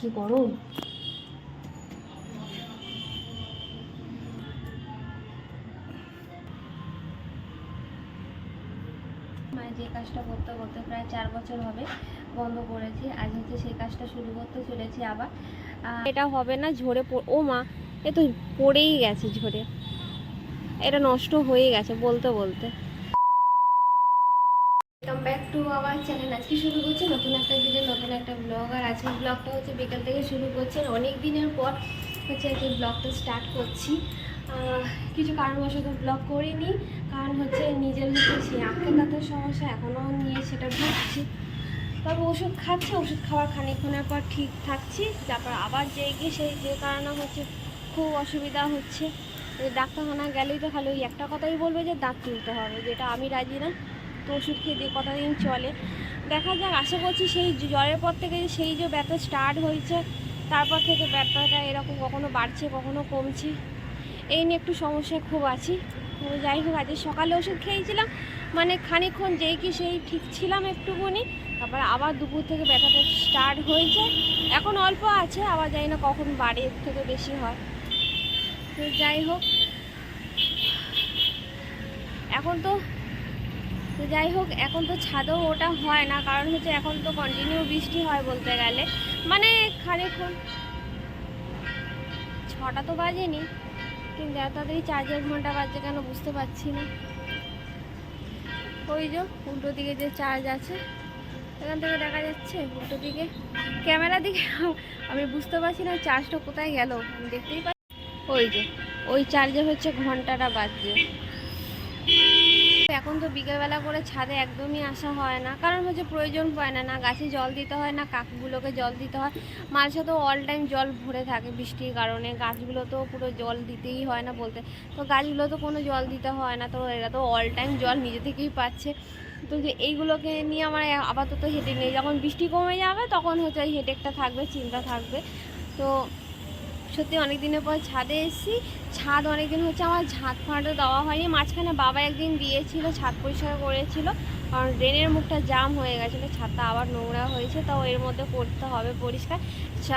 কি গরম যে কাজটা করতে করতে প্রায় চার বছর হবে বন্ধ করেছি। আজ হচ্ছে সেই কাজটা শুরু করতে চলেছি আবার। এটা হবে না ঝরে ও মা, এ তো পড়েই গেছে ঝরে। এটা নষ্ট হয়ে গেছে বলতে বলতে। আজকে শুরু করছি নতুন একটা দিনের, নতুন একটা ব্লগ আর আজকের ব্লগটা হচ্ছে বিকাল থেকে শুরু করছেন অনেক দিনের পর হচ্ছে আজকে ব্লগটা স্টার্ট করছি। কিছু কারণবশত ব্লগ করিনি, কারণ হচ্ছে নিজের হচ্ছে আঁকের দাঁতের সমস্যা এখনও নিয়ে সেটা ভুগছি। তবে ওষুধ খাচ্ছি, ওষুধ খাওয়ার খানিকক্ষণের পর ঠিক থাকছি। তারপর আবার যে গিয়ে সেই যে কারণে হচ্ছে খুব অসুবিধা হচ্ছে। ডাক্তারখানা গেলেই তো খালি ওই একটা কথাই বলবে যে দাঁত তুলতে হবে, যেটা আমি রাজি না। তো ওষুধ খেয়ে দিয়ে কতদিন চলে? দেখা যাক, আশা করছি সেই জ্বরের পর থেকে সেই যে ব্যথা স্টার্ট হয়েছে, তারপর থেকে ব্যথাটা এরকম কখনো বাড়ছে, কখনো কমছে। এই নিয়ে একটু সমস্যায় খুব আছি। যাই হোক, আজকে সকালে ওষুধ খেয়েছিলাম মানে খানিকক্ষণ যেই কি সেই ঠিক ছিলাম একটুখানি। তারপর আবার দুপুর থেকে ব্যথাটা স্টার্ট হয়েছে। এখন অল্প আছে, আবার জানি না কখন বাড়ে, এর থেকে বেশি হয়। তো যাই হোক, এখন তো তো যাই হোক, এখন তো ছাদেও ওটা হয় না, কারণ হচ্ছে এখন তো কন্টিনিউ বৃষ্টি হয় বলতে গেলে। মানে খানিকক্ষণ ছটা তো বাজেনি, কিন্তু এত তাড়াতাড়ি চার্জের ঘণ্টা বাজছে কেন বুঝতে পারছি না। ওই যে উল্টো দিকে যে চার্জ আছে, এখান থেকে দেখা যাচ্ছে উল্টো দিকে। ক্যামেরা দিকে আমি বুঝতে পারছি না চার্জটা কোথায় গেল, আমি দেখতেই পাচ্ছি ওই যে, ওই চার্জে হচ্ছে ঘন্টাটা বাজছে। এখন তো বিকেলবেলা করে ছাদে একদমই আসা হয় না। কারণ হচ্ছে প্রয়োজন পড়ে না না গাছে জল দিতে হয়, না কাকগুলোকে জল দিতে হয়। মাঝে তো অল টাইম জল ভরে থাকে বৃষ্টির কারণে, গাছগুলো তো পুরো জল দিতেই হয় না বলতে। তো গাছগুলো তো কোনো জল দিতে হয় না, তো এরা তো অল টাইম জল নিজে থেকেই পাচ্ছে। তো এইগুলোকে নিয়ে আমার আপাতত হেঁটে নেই। যখন বৃষ্টি কমে যাবে, তখন হচ্ছে ওই হেঁটেকটা থাকবে, চিন্তা থাকবে। তো সত্যি অনেক দিনের পর ছাদে এসেছি। ছাদ অনেক দিন হচ্ছে আমার ঝাঁট ফাঁটা দেওয়া হয়নি। মাঝখানে বাবা একদিন দিয়েছিল ছাদ পরিষ্কার করেছিল। কারণ ড্রেনের মুখটা জাম হয়ে গেছিল, ছাদটা আবার নোংরা হয়েছে তাও এর মধ্যে করতে হবে পরিষ্কার।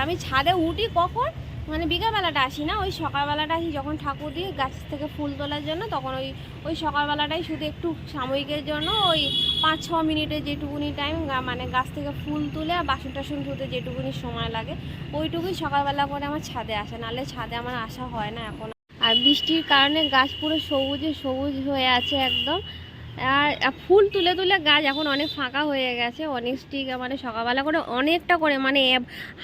আমি ছাদে উঠি কখন? মানে বিকালবেলাটা আসি না, ওই সকালবেলাটা আসি যখন ঠাকুর দিই গাছ থেকে ফুল তোলার জন্য, তখন ওই ওই সকালবেলাটাই শুধু একটু সাময়িকের জন্য ওই পাঁচ ছ মিনিটের যেটুকুনি টাইম মানে গাছ থেকে ফুল তুলে আর বাসন টাসন ধুতে যেটুকুনি সময় লাগে, ওইটুকুই সকালবেলা করে আমার ছাদে আসে, নাহলে ছাদে আমার আসা হয় না এখন। আর বৃষ্টির কারণে গাছ পুরো সবুজে সবুজ হয়ে আছে একদম আর ফুল তুলে তুলে গাছ এখন অনেক ফাঁকা হয়ে গেছে, অনেক স্টিক মানে সকালবেলা করে অনেকটা করে মানে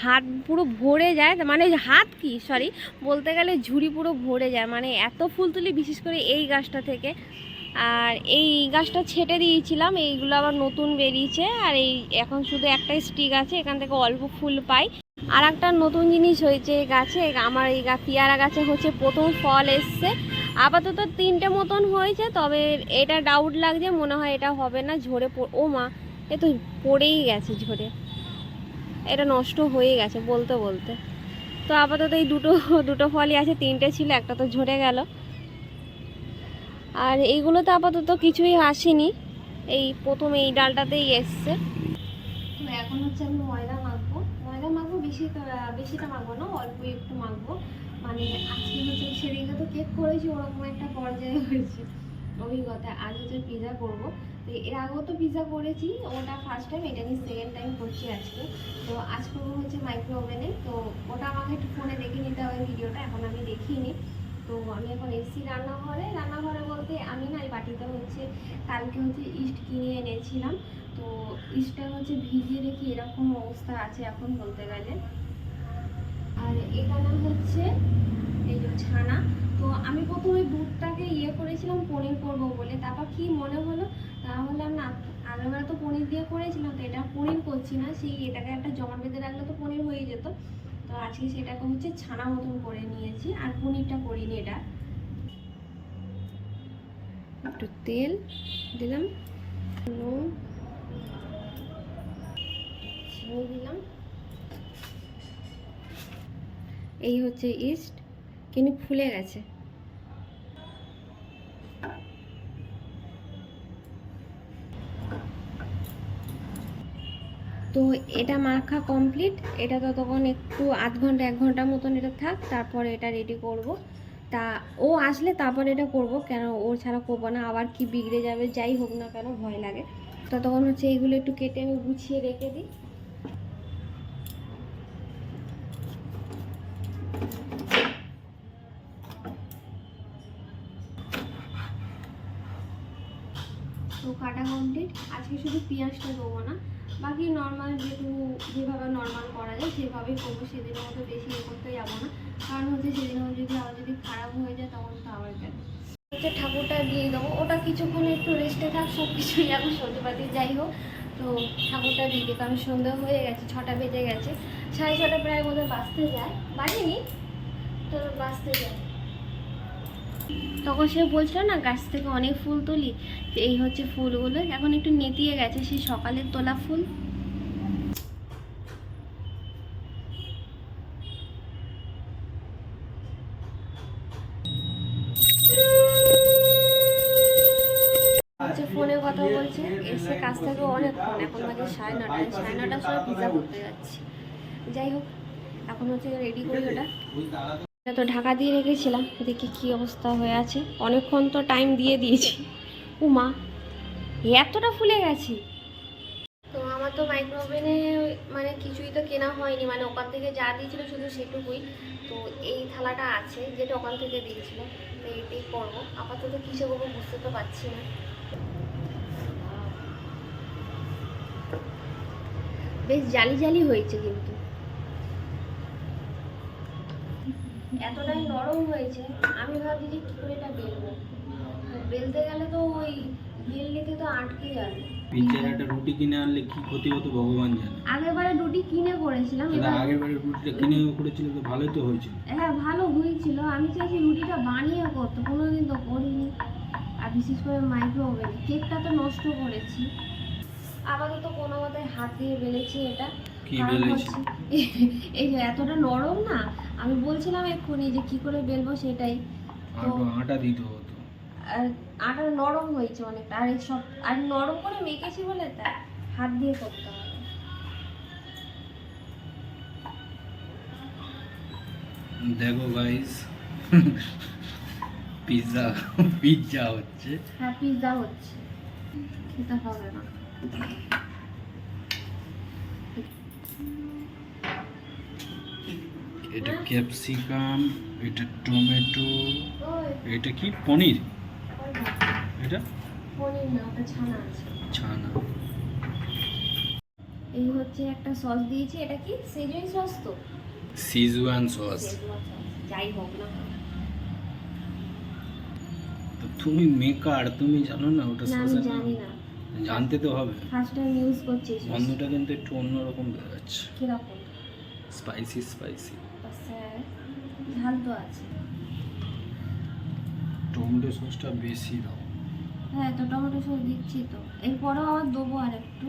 হাত পুরো ভরে যায় মানে হাত কি সরি বলতে গেলে ঝুড়ি পুরো ভরে যায় মানে এত ফুল তুলি বিশেষ করে এই গাছটা থেকে। আর এই গাছটা ছেটে দিয়েছিলাম, এইগুলো আবার নতুন বেরিয়েছে, আর এই এখন শুধু একটাই স্টিক আছে, এখান থেকে অল্প ফুল পাই। আর একটা নতুন জিনিস হয়েছে গাছে, আমার এই পেয়ারা গাছে হচ্ছে প্রথম ফল এসছে। আপাতত তিনটে মতন হয়েছে, তবে এটা ডাউট লাগছে, মনে হয় এটা হবে না, ঝরে ও মা, এ তো পড়েই গেছে ঝরে। এটা নষ্ট হয়ে গেছে বলতে বলতে। তো আপাতত এই দুটো দুটো ফলই আছে, তিনটে ছিল, একটা তো ঝরে গেল। আর এইগুলো তো আপাতত কিছুই আসেনি। এই প্রথম এই ডালটাতেই এসছে। এখন হচ্ছে আমি ময়দা বেশি বেশিটা মাখবো না, অল্প একটু মাখবো। মানে আজকে হচ্ছে সেদিকে তো কেক করেছি, ওরকম একটা পর্যায়ে হয়েছে অভিজ্ঞতা। আজ হচ্ছে পিৎজা করব। তো এর আগেও তো পিৎজা করেছি, ওটা ফার্স্ট টাইম এটা আমি সেকেন্ড টাইম করছি আজকে। তো আজ করব হচ্ছে মাইক্রো ওভেনে তো ওটা আমাকে একটু ফোনে দেখে নিতে হবে ভিডিওটা, এখন আমি দেখিনি। তো আমি এখন এসছি রান্নাঘরে। রান্নাঘরে বলতে আমি না, এই বাটিতে হচ্ছে কালকে হচ্ছে ইস্ট কিনে এনেছিলাম। তো ইস্টটা হচ্ছে ভিজিয়ে রেখে এরকম অবস্থা আছে এখন বলতে গেলে। আর এখানে হচ্ছে এই যে ছানা। তো আমি প্রথমে দুধটাকে ইয়ে করেছিলাম, পনির করব বলে। তারপর কি মনে হলো? তাহলে না আগেরবার তো পনির দিয়ে করেছিলাম, তো এটা পনির করছি না। সেই এটাকে একটা জমা বেঁধে রাখলে তো পনির হয়ে যেত। তো আজকে সেটাকে হচ্ছে ছানা মতন করে নিয়েছি, আর পনিরটা করিনি এটা। একটু তেল দিলাম, নুন চিনি দিলাম। এই হচ্ছে ইস্ট। কিন্তু ফুলে গেছে। তো এটা মাখা কমপ্লিট। এটা ততক্ষণ একটু আধ ঘণ্টা, এক ঘণ্টা মতন এটা থাক, তারপরে এটা রেডি করব। তা ও আসলে তারপর এটা করব, কেন ওর ছাড়া করব না, আবার কি বিগড়ে যাবে, যাই হোক না কেন, ভয় লাগে। ততক্ষণ হচ্ছে এইগুলো একটু কেটে আমি গুছিয়ে রেখে দিই। কাটা কমপ্লিট আজকে শুধু পেঁয়াজটা দেবো না। বাকি নর্মাল যেটুকু যেভাবে নর্মাল করা যায়, সেভাবেই করব। সেদিনের মতো বেশি ইয়ে করতে যাব না। কারণ হচ্ছে সেদিনও যদি আবার যদি খারাপ হয়ে যায়, তখন তো আবার কেন? হচ্ছে ঠাকুরটা দিয়ে দেবো। ওটা কিছুক্ষণ একটু রেস্টে থাক সব কিছুই এখন সন্ধ্যেপাতি যাই হোক, তো ঠাকুরটা দিয়ে দিই, কারণ সন্ধ্যা হয়ে গেছে, ছটা বেজে গেছে। সাড়ে ছটা প্রায় বোধহয় বাঁচতে যায়। বাজেনি? তো বাঁচতে যায়। তখন সে বলছিল না, গাছ থেকে অনেক ফুল তুলি, এই হচ্ছে ফুলগুলো। এখন একটু নেতিয়ে গেছে, সেই সকালের তোলা ফুল। ফোনে কথা বলছে, এসে কাছ থেকে অনেকক্ষণ এখন বাজে সাড়ে নটায় সাড়ে নটার সময় পিজা করতে যাচ্ছি। যাই হোক, এখন হচ্ছে রেডি করি ওটা। তো ঢাকা দিয়ে রেখেছিলাম, দেখি কি অবস্থা হয়ে আছে। অনেকক্ষণ তো টাইম দিয়ে দিয়েছি। উমা এতটা ফুলে গেছি। তো আমার তো মাইক্রোওভেনে মানে কিছুই তো কেনা হয়নি মানে ওখান থেকে যা দিয়েছিল শুধু সেটুকুই। তো এই থালাটা আছে, যেটা ওখান থেকে দিয়েছিল, তো এটাই করব। আপাতত কিসে করব বুঝতে তো পারছি না। বেশ জালি জালি হয়েছে কিন্তু। এতটাই নরম হয়েছে আমি ভাবছি যে কী করে এটা বেলবো? বেলতে গেলে তো ওই বেলনিতে তো আটকে যাবে। একটা রুটি কিনে আনলে কি ক্ষতি হতো ভগবান জানে। আগেরবারে রুটি কিনে করেছিলাম এবার আগের রুটিটা কিনে করেছিল তো ভালোই তো হয়েছিল। হ্যাঁ ভালো হয়েছিল। আমি চাইছি রুটিটা বানিয়ে করতে কোনোদিন তো করিনি। আর বিশেষ করে মাইক্রো ওভেন কেকটা তো নষ্ট করেছি। আপাতত কোনো মতে হাত দিয়ে বেলেছি এটা। কি বেলেছি? হচ্ছে এই যে এতটা নরম না আমি বলছিলাম এক্ষুনি যে কি করে বেলবো সেটাই। আটা দিতে হতো। আর আটা নরম হয়েছে অনেকটা আর এই সব আর নরম করে মেখেছি বলে তাই হাত দিয়ে করতে হবে। দেখো গাইস পিৎজা পিৎজা হচ্ছে। হ্যাঁ পিৎজা হচ্ছে। খেতে হবে না। এটা ক্যাপসিকাম এটা টমেটো এটা কি? পনির? এটা? পনির না ওটা ছানা আছে। ছানা। এই হচ্ছে একটা সস দিয়েছি এটা কি? সেজুইন সস তো? সিজওয়ান সস যাই হোক না তো তুমি মেকার তুমি জানো না ওটা আমি জানি না। জানতে তো হবে। ফার্স্ট টাইম ইউজ করছি গন্ধটা কিন্তু একটু অন্যরকম বেরোচ্ছে কীরকম? স্পাইসি স্পাইসি স্যার ঝাল তো আছে। টমেটো সসটা বেশি দাও। হ্যাঁ তো টমেটো সস দিচ্ছি তো। এরপরেও আবার দেবো আর একটু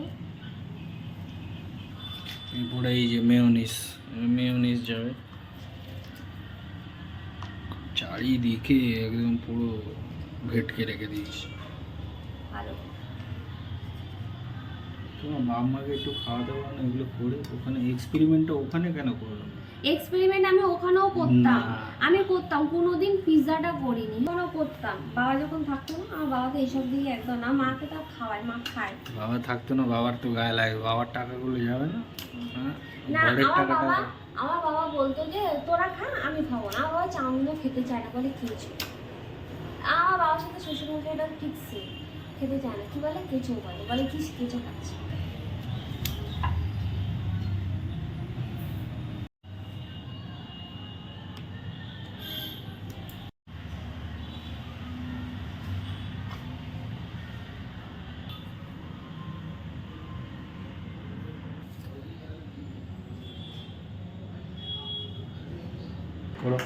এরপরে এই যে মেয়োনিস মেয়োনিস যাবে। চারিদিকে একদম পুরো ভেটকে রেখে দিয়েছি। ভালো। তোমার বাপ মাকে একটু খাওয়া দাওয়া না এগুলো করে ওখানে এক্সপেরিমেন্টটা ওখানে কেন করল এক্সপেরিমেন্ট আমি ওখানেও করতাম। আমি করতাম কোনোদিন পিৎজাটা করিনি ওখানেও করতাম। বাবা যখন থাকতো না আমার বাবা তো এইসব দিকে একদম না মাকে তো খাওয়ায় মা খায়। বাবা থাকতো না বাবার তো গায়ে লাগে বাবার টাকাগুলো যাবে না। হ্যাঁ না আমার বাবা আমার বাবা বলতো যে তোরা খা আমি খাব না। আমার বাবা চাউমিনও খেতে চায় না বলে কিছু আমার বাবার সাথে শ্বশুর মশাইটা ঠিক খেতে চায় না। কি বলে? কেঁচো বলে। বলে কি কেঁচো খাচ্ছে। করো।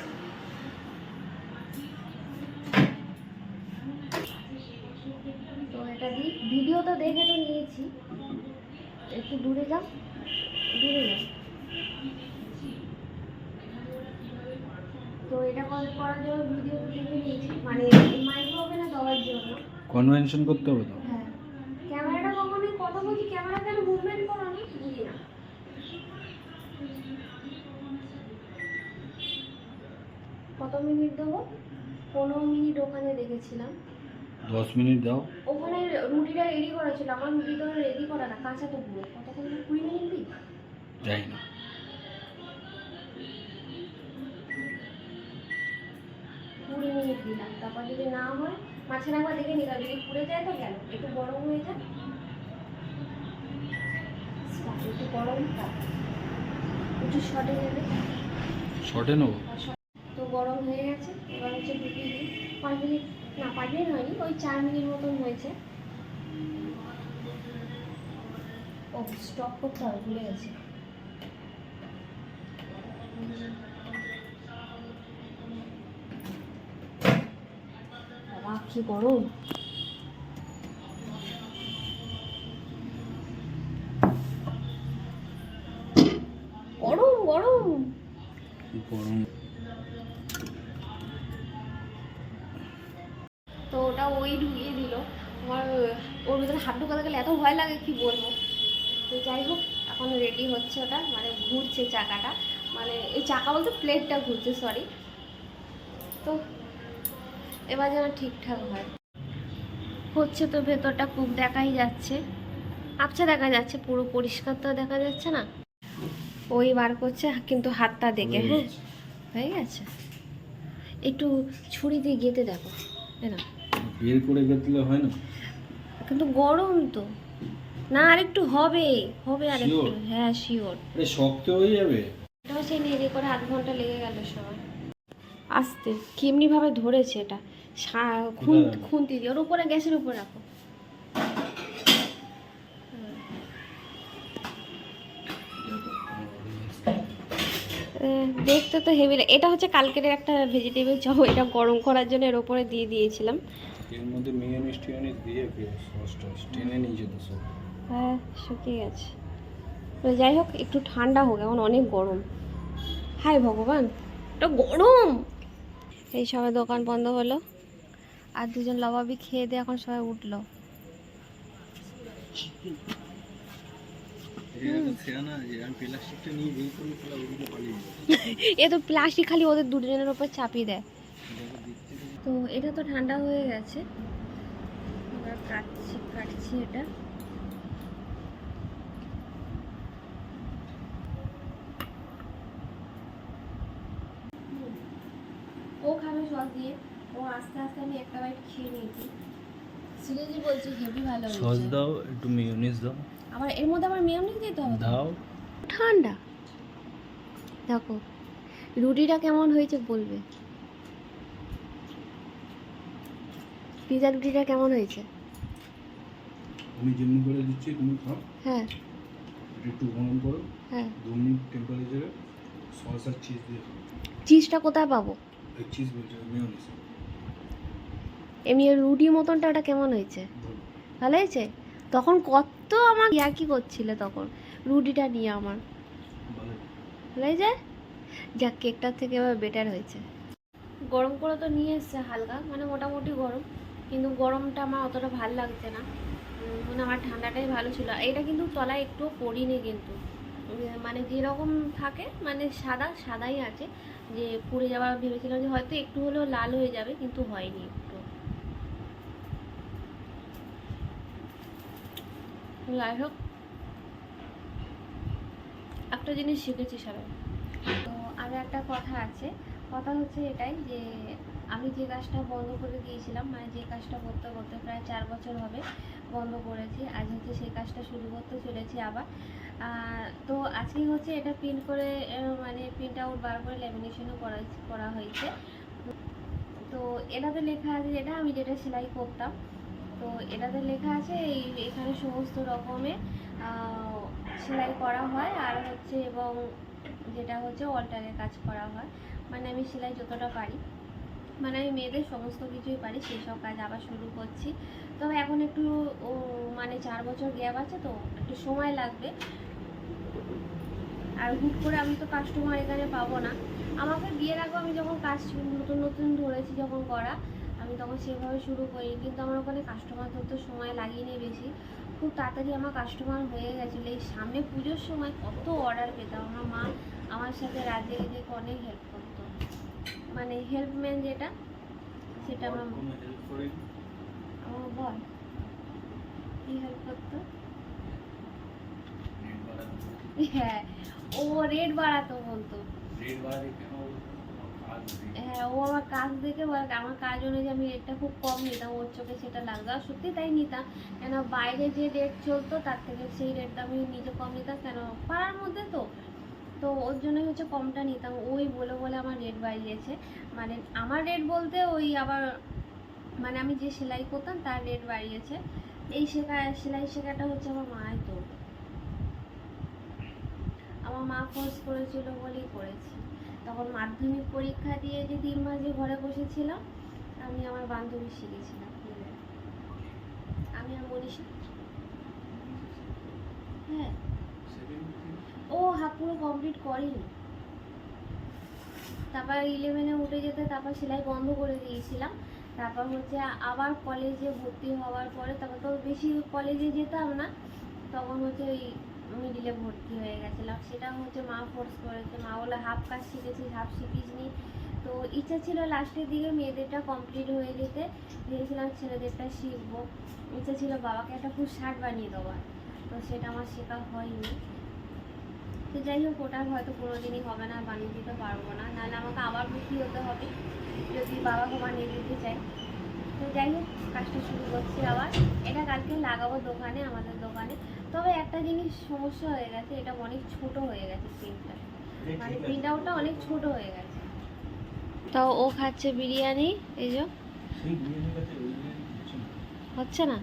তো এটা দিই ভিডিও তো দেখে তো নিয়েছি। একটু দূরে যাও। দূরে যাও। তো এটা করার জন্য ভিডিও দেখে নিয়েছি। মানে মাইক্রো ওভেনে দেওয়ার জন্য। কনভেনশন করতে হবে তো হ্যাঁ ক্যামেরাটা কখনোই কথা বলছি ক্যামেরা কেন মুভমেন্ট করো না বুঝি না কত মিনিট দেবো। পনেরো মিনিট ওখানে রেখেছিলাম। দশ মিনিট দাও। ওখানে রুটিটা রেডি করা ছিল। আমার রুটি তো রেডি করা না কাঁচা তো পুরো। কতক্ষণ কুড়ি মিনিট দিই যাই না। কুড়ি মিনিট দিলাম। তারপর যদি না হয় মাঝখানে একবার দেখে নিলাম। যদি পুড়ে যায় তো গেল একটু গরম হয়ে যায়? একটু গরম। থাক একটু শর্টে যাবে শর্টে নেব? তো গরম হয়ে গেছে, এবার হচ্ছে দিই। পাঁচ মিনিট, না, পাঁচ মিনিট হয়নি, ওই চার মিনিট মতন হয়েছে। ও স্টপ করতে হবে ভুলে গেছি। কি গরম। তো ওটা ওই ঢুকিয়ে দিল। আমার ওর ভিতরে হাত ঢোকাতে গেলে এত ভয় লাগে কি বলব? তো যাই হোক এখন রেডি হচ্ছে ওটা মানে ঘুরছে চাকাটা। মানে এই চাকা বলতে প্লেটটা ঘুরছে সরি তো এবার যেন ঠিকঠাক হয়। হচ্ছে তো ভেতরটা খুব দেখাই যাচ্ছে। আবছা দেখা যাচ্ছে পুরো পরিষ্কার তো দেখা যাচ্ছে না। ওই বার করছে কিন্তু হাতটা দেখে হয়ে? হ্যাঁ গেছে। একটু ছুরি দিয়ে গেঁথে দেখো তাই না? বের করে গেলে হয় না? কিন্তু গরম তো। না আরেকটু হবে হবে আরেকটু। Sure? হ্যাঁ শিওর আরে শক্ত হয়ে যাবে। এটাও সেই নেড়ে করে আধ ঘণ্টা লেগে গেল সময় আসতে কেমনি ভাবে ধরেছে এটা? খুন খুন্তি দিয়ে। ওর উপরে গ্যাসের উপর রাখো। দেখতে তো হেভি এটা হচ্ছে কালকের একটা ভেজিটেবল চপ এটা গরম করার জন্য এর উপরে দিয়ে দিয়েছিলাম। এর মধ্যে মেয়োনিজ টিয়োনিজ দিয়ে সস টস টেনে নিয়ে যেত সব। হ্যাঁ শুকিয়ে গেছে। তো যাই হোক একটু ঠান্ডা হোক এখন অনেক গরম। হাই ভগবান এটা গরম! এই সবাই দোকান বন্ধ হলো আর দুজন লবাবি খেয়ে দিয়ে এখন সবাই উঠল সেয়ানা যে আমি প্লাস্টিকটা নিয়ে বের করে ফেলা ওগুলো পালিয়ে এ তো প্লাস্টিক খালি ওদের দুজনের উপর চাপিয়ে দেয়। তো এটা তো ঠান্ডা হয়ে গেছে। আমরা কাটছি কাটছি এটা। ও খাবে সস দিয়ে। ও আস্তে আস্তে আমি একটা বাইট খেয়ে নিয়েছি। সিরিয়াসলি বলছি হেভি ভালো সস দাও একটু মেয়োনিজ দাও। আবার এর মধ্যে আবার মেয়নিজ দিতে হবে দাও। ঠান্ডা। দেখো রুটিটা কেমন হয়েছে বলবে? পিজা রুটিটা কেমন হয়েছে? আমি যেমনি করে দিচ্ছি তুমি খাও। হ্যাঁ। একটু গরম করো। হ্যাঁ। দু মিনিট টেম্পারেচারে সস আর চিজ দিয়ে খাও। চিজটা কোথায় পাবো? এই চিজ বলছে মেয়োনিজ এমনি রুটি মতনটা ওটা কেমন হয়েছে? ভালো হয়েছে? তখন কত আমার ইয়ার্কি করছিলে তখন? রুটিটা নিয়ে আমার। ভালো হয়েছে যাক কেকটার থেকে এবার বেটার হয়েছে। গরম করে তো নিয়ে এসছে হালকা মানে মোটামুটি গরম। কিন্তু গরমটা আমার অতটা ভালো লাগছে না। মানে আমার ঠান্ডাটাই ভালো ছিল। এটা কিন্তু তলায় একটুও পড়িনি কিন্তু। মানে যেরকম থাকে মানে সাদা, সাদাই আছে। যে পুড়ে যাওয়া ভেবেছিলাম যে হয়তো একটু হলেও লাল হয়ে যাবে, কিন্তু হয়নি। যাই হোক। একটা জিনিস শিখেছি সবাই তো আর একটা কথা আছে। কথা হচ্ছে এটাই যে, আমি যে কাজটা বন্ধ করে দিয়েছিলাম মানে যে কাজটা করতে করতে প্রায় চার বছর হবে বন্ধ করেছি, আজ হচ্ছে সেই কাজটা শুরু করতে চলেছি আবার। তো আজকে হচ্ছে এটা প্রিন্ট করে মানে প্রিন্ট আউট বার করে ল্যামিনেশনও করা করা হয়েছে। তো এটাতে লেখা আছে যেটা, আমি যেটা সেলাই করতাম তো এটাতে লেখা আছে এই এখানে সমস্ত রকমের সেলাই করা হয়। আর হচ্ছে এবং যেটা হচ্ছে অল্টারের কাজ করা হয়। মানে আমি সেলাই যতটা পারি। মানে আমি মেয়েদের সমস্ত কিছুই পারি, সেই সব কাজ আবার শুরু করছি। তবে এখন একটু মানে চার বছর গ্যাপ আছে তো, একটু সময় লাগবে। আর হুট করে আমি তো কাস্টমার এখানে পাবো না। আমাকে বিয়ের আগে আমি যখন কাজ নতুন নতুন ধরেছি, যখন করা তখন সেভাবে শুরু করি কিন্তু আমার ওখানে কাস্টমার ধরতে সময় লাগেনি বেশি। খুব তাড়াতাড়ি আমার কাস্টমার হয়ে গেছিল। এই সামনে পুজোর সময় কত অর্ডার পেতাম। আমার মা আমার সাথে রাতে এদিকে অনেক হেল্প করতো। মানে হেল্পম্যান যেটা সেটা আমার আমার বল কি হেল্প করতো? হ্যাঁ ও রেট বাড়াতো বলতো। রেট বাড়াতে কেন হ্যাঁ ও আমার কাজ দেখে আমার কাজ অনুযায়ী আমি রেটটা খুব কম নিতাম, ওর চোখে সেটা লাগতো আর সত্যি তাই নিতাম। কেন বাইরে যে রেট চলতো, তার থেকে সেই রেটটা আমি নিজে কম নিতাম, কেন পাড়ার মধ্যে তো। তো ওর জন্যই হচ্ছে কমটা নিতাম, ওই বলে বলে আমার রেট বাড়িয়েছে। মানে আমার রেট বলতে ওই আবার মানে আমি যে সেলাই করতাম, তার রেট বাড়িয়েছে। এই শেখা, সেলাই শেখাটা হচ্ছে আমার মায়ের তো আমার মা কোর্স করেছিল বলেই করেছি। তখন মাধ্যমিক পরীক্ষা দিয়ে যে তিন মাস যে ঘরে বসেছিলাম আমি আমার বান্ধবী শিখেছিলাম আমি আর মনীষা। হ্যাঁ। ও হা পুরো কমপ্লিট করিনি। তারপর ইলেভেনে উঠে যেতে তারপর সেলাই বন্ধ করে দিয়েছিলাম। তারপর হচ্ছে আবার কলেজে ভর্তি হওয়ার পরে তারপর তো বেশি কলেজে যেতাম না তখন হচ্ছে ওই মিডিলে ভর্তি হয়ে গেছিলাম। সেটা হচ্ছে মা ফোর্স করেছে। মা বলে হাফ কাজ শিখেছিস হাফ শিখিসনি তো ইচ্ছা ছিল লাস্টের দিকে মেয়েদেরটা কমপ্লিট হয়ে যেতে। ভেবেছিলাম ছেলেদেরটা শিখব। ইচ্ছা ছিল বাবাকে একটা ফুল শার্ট বানিয়ে দেওয়ার। তো সেটা আমার শেখা হয়নি। তো যাই হোক, ওটা হয়তো কোনোদিনই হবে না, বানিয়ে দিতে পারব না। নাহলে আমাকে আবার ভর্তি হতে হবে, যদি বাবাকে বানিয়ে দিতে চাই তো যাই হোক, কাজটা শুরু করছি আবার। এটা কালকে লাগাবো দোকানে, আমাদের দোকানে। তবে একটা জিনিস সমস্যা হয়ে গেছে এটা অনেক ছোট হয়ে গেছে প্রিন্টটা মানে প্রিন্ট আউটটা অনেক ছোট হয়ে গেছে। তো ও খাচ্ছে বিরিয়ানি এই যে। বিরিয়ানি হচ্ছে না।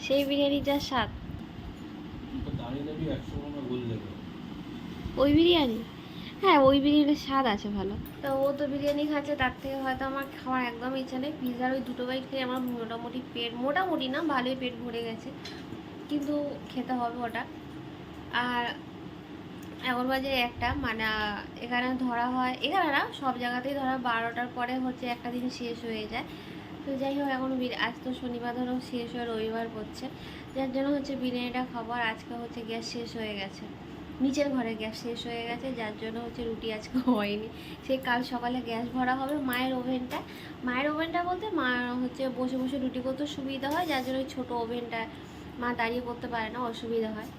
সেই বিরিয়ানির যা স্বাদ। ওই বিরিয়ানি? হ্যাঁ ওই বিরিয়ানির স্বাদ আছে ভালো। তো ও তো বিরিয়ানি খাচ্ছে তার থেকে হয়তো আমার খাওয়ার একদম ইচ্ছা নেই। পিৎজার ওই দুটো বাইট খেয়ে আমার মোটামুটি পেট মোটামুটি না ভালোই পেট ভরে গেছে। কিন্তু খেতে হবে ওটা। আর এখন বাজে একটা মানে এখানে ধরা হয়, এখানে না, সব জায়গাতেই ধরা বারোটার পরে হচ্ছে একটা দিন শেষ হয়ে যায়। তো যাই হোক, এখন আজ তো শনিবার, ধরো শেষ হয়ে রবিবার পড়ছে। যার জন্য হচ্ছে বিরিয়ানিটা খাবার আজকে হচ্ছে গ্যাস শেষ হয়ে গেছে। নিচের ঘরে গ্যাস শেষ হয়ে গেছে, যার জন্য হচ্ছে রুটি আজকে হয়নি। সেই কাল সকালে গ্যাস ভরা হবে মায়ের ওভেনটা। মায়ের ওভেনটা বলতে মা হচ্ছে বসে বসে রুটি করতে সুবিধা হয়, যার জন্য ওই ছোটো ওভেনটা মা দাঁড়িয়ে করতে পারে না, অসুবিধা হয়।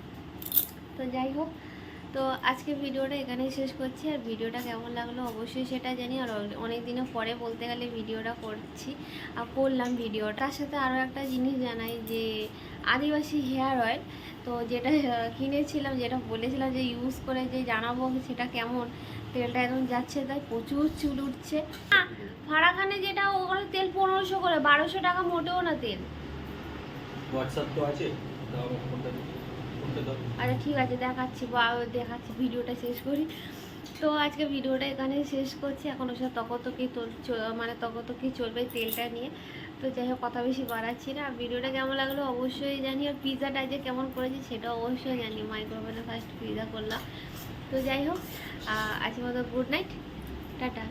তো যাই হোক, তো আজকে ভিডিওটা এখানেই শেষ করছি। আর ভিডিওটা কেমন লাগল অবশ্যই সেটা জানি। আর অনেক দিনের পরে বলতে গেলে ভিডিওটা করছি আর করলাম ভিডিওটা। তার সাথে আরও একটা জিনিস জানাই যে, আদিবাসী হেয়ার অয়েল, তো যেটা কিনেছিলাম, যেটা বলেছিলাম যে ইউজ করে যে জানাব সেটা কেমন, তেলটা একদম যাচ্ছে তাই প্রচুর চুল উঠছে। ফারাখানে যেটা, ওখানে তেল পনেরোশো করে, বারোশো টাকা মোটেও না তেল। হোয়াটসঅ্যাপ তো আছে আচ্ছা ঠিক আছে দেখাচ্ছি বা দেখাচ্ছি ভিডিওটা শেষ করি। তো আজকে ভিডিওটা এখানে শেষ করছি। এখন ওর সাথে তকতকি মানে তকতকি চলবে তেলটা নিয়ে। তো যাই হোক কথা বেশি বাড়াচ্ছি না। ভিডিওটা কেমন লাগল অবশ্যই জানি আর পিৎজাটা যে কেমন করেছি সেটা অবশ্যই জানি মাইক্রোওভেনে ফার্স্ট পিৎজা করলাম। তো যাই হোক আহ, আজকের মতো গুড নাইট টাটা।